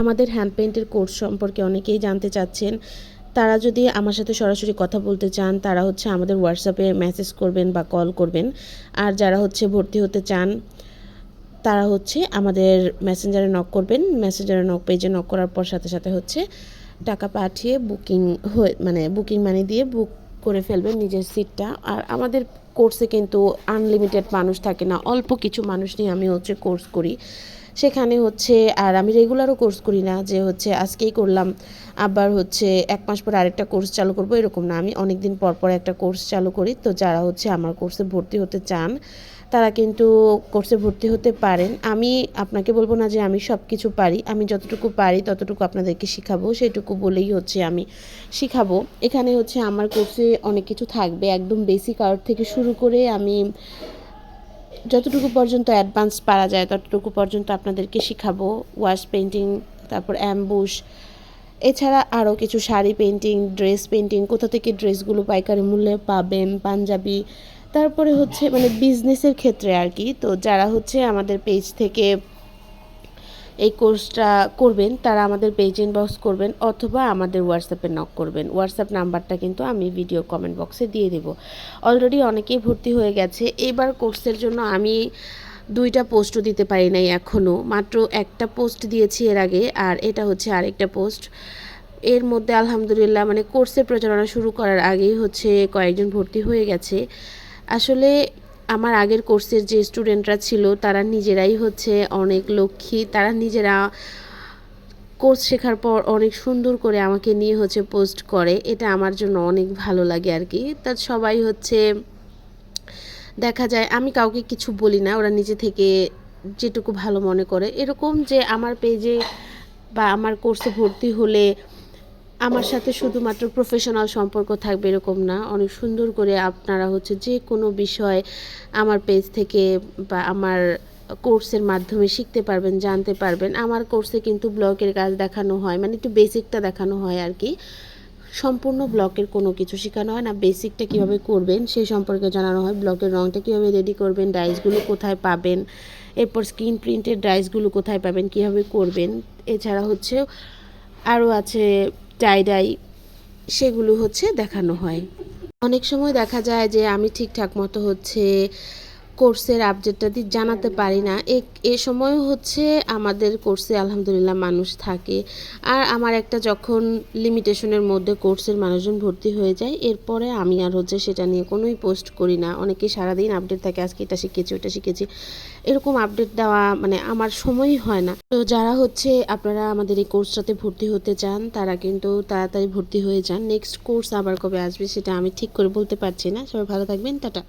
আমাদের hand পেইন্টের course সম্পর্কে অনেকেই জানতে চাচ্ছেন। তারা যদি আমার সাথে সরাসরি কথা বলতে চান, তারা হচ্ছে আমাদের হোয়াটসঅ্যাপে মেসেজ করবেন বা কল করবেন। আর যারা হচ্ছে ভর্তি হতে চান, তারা হচ্ছে আমাদের মেসেঞ্জারে নক করবেন। মেসেঞ্জারে নক পেজে নক করার পর সাথে সাথে হচ্ছে টাকা পাঠিয়ে বুকিং হয়ে মানে বুকিং মানি দিয়ে বুক করে ফেলবেন নিজের সিটটা আর আমাদের কোর্সে কিন্তু আনলিমিটেড মানুষ থাকে না। অল্প কিছু মানুষ নিয়ে আমি হচ্ছে কোর্স করি। সেখানে হচ্ছে, আর আমি রেগুলারও কোর্স করি না, যে হচ্ছে আজকেই করলাম, আবার হচ্ছে এক মাস পর আরেকটা কোর্স চালু করব, এরকম না। আমি অনেক দিন পর পর একটা কোর্স চালু করি, তো যারা হচ্ছে আমার কোর্সে ভর্তি হতে চান, তারা কিন্তু কোর্সে ভর্তি হতে পারেন। আমি আপনাকে বলব না যে আমি সব কিছু পারি, আমি যতটুকু পারি, ততটুকু আপনাদেরকে শেখাবো, সেটুকু বলেই হচ্ছে আমি শিখাবো। এখানে হচ্ছে আমার কোর্সে অনেক কিছু থাকবে, একদম বেসিক আর্ট থেকে শুরু করে আমি যতটুকু পর্যন্ত অ্যাডভান্স পারা যায়, ততটুকু পর্যন্ত আপনাদেরকে শেখাবো ওয়াশ পেন্টিং তারপর অ্যাম্বুশ এছাড়া আরও কিছু শাড়ি পেন্টিং ড্রেস পেন্টিং কোথা থেকে ড্রেসগুলো পাইকারি মূল্যে পাবেন, পাঞ্জাবি, তারপরে হচ্ছে মানে বিজনেসের ক্ষেত্রে আর কি। তো যারা হচ্ছে আমাদের পেজ থেকে এই কোর্সটা করবেন, তারা আমাদের পেজ ইনবক্স করবেন অথবা আমাদের হোয়াটসঅ্যাপে নক করবেন। হোয়াটসঅ্যাপ নাম্বারটা কিন্তু আমি ভিডিও কমেন্ট বক্সে দিয়ে দেব। অলরেডি অনেকেই ভর্তি হয়ে গেছে। এবার কোর্সের জন্য আমি দুইটা পোস্টও দিতে পারি নাই এখনও মাত্র একটা পোস্ট দিয়েছি এর আগে, আর এটা হচ্ছে আরেকটা পোস্ট এর মধ্যে আলহামদুলিল্লাহ মানে কোর্সের প্রচারণা শুরু করার আগেই হচ্ছে কয়েকজন ভর্তি হয়ে গেছে। আসলে আমার আগের কোর্সের যে স্টুডেন্টরা ছিল, তারা নিজেরাই হচ্ছে অনেক লক্ষ্মী। তারা নিজেরা কোর্স শেখার পর অনেক সুন্দর করে আমাকে নিয়ে হচ্ছে পোস্ট করে। এটা আমার জন্য অনেক ভালো লাগে আর কি তার সবাই হচ্ছে দেখা যায়, আমি কাউকে কিছু বলি না, ওরা নিজে থেকে যেটুকু ভালো মনে করে। এরকম যে আমার পেজে বা আমার কোর্সে ভর্তি হলে আমার সাথে শুধুমাত্র প্রফেশনাল সম্পর্ক থাকবে এরকম না। অনেক সুন্দর করে আপনারা হচ্ছে যে কোনো বিষয় আমার পেজ থেকে বা আমার কোর্সের মাধ্যমে শিখতে পারবেন, জানতে পারবেন। আমার কোর্সে কিন্তু ব্লগের কাজ দেখানো হয় মানে একটু বেসিকটা দেখানো হয় আর কি। সম্পূর্ণ ব্লকের কোনো কিছু শেখানো হয় না। বেসিকটা কীভাবে করবেন সেই সম্পর্কে জানানো হয়। ব্লকের রঙটা কীভাবে রেডি করবেন ডাইসগুলো কোথায় পাবেন, এরপর স্ক্রিন প্রিন্টের ডাইসগুলো কোথায় পাবেন, কীভাবে করবেন, এছাড়া হচ্ছে আরও আছে টাইডাই সেগুলো হচ্ছে দেখানো হয়। অনেক সময় দেখা যায় যে আমি ঠিকঠাক মতো হচ্ছে কোর্সের আপডেটটা দিয়ে জানাতে পারি না। এ এ সময় হচ্ছে আমাদের কোর্সে আলহামদুলিল্লাহ মানুষ থাকে। আর আমার একটা যখন লিমিটেশনের মধ্যে কোর্সের মানুষজন ভর্তি হয়ে যায়, এরপরে আমি আর হচ্ছে সেটা নিয়ে কোনোই পোস্ট করি না। অনেকেই সারাদিন আপডেট থাকে, আজকে এটা শিখেছি, ওটা শিখেছি। এরকম আপডেট দেওয়া মানে আমার সময়ই হয় না। তো যারা হচ্ছে আপনারা আমাদের এই কোর্সটাতে ভর্তি হতে চান, তারা কিন্তু তাড়াতাড়ি ভর্তি হয়ে যান। নেক্সট কোর্স আবার কবে আসবে সেটা আমি ঠিক করে বলতে পারছি না। সবাই ভালো থাকবেন, টাটা।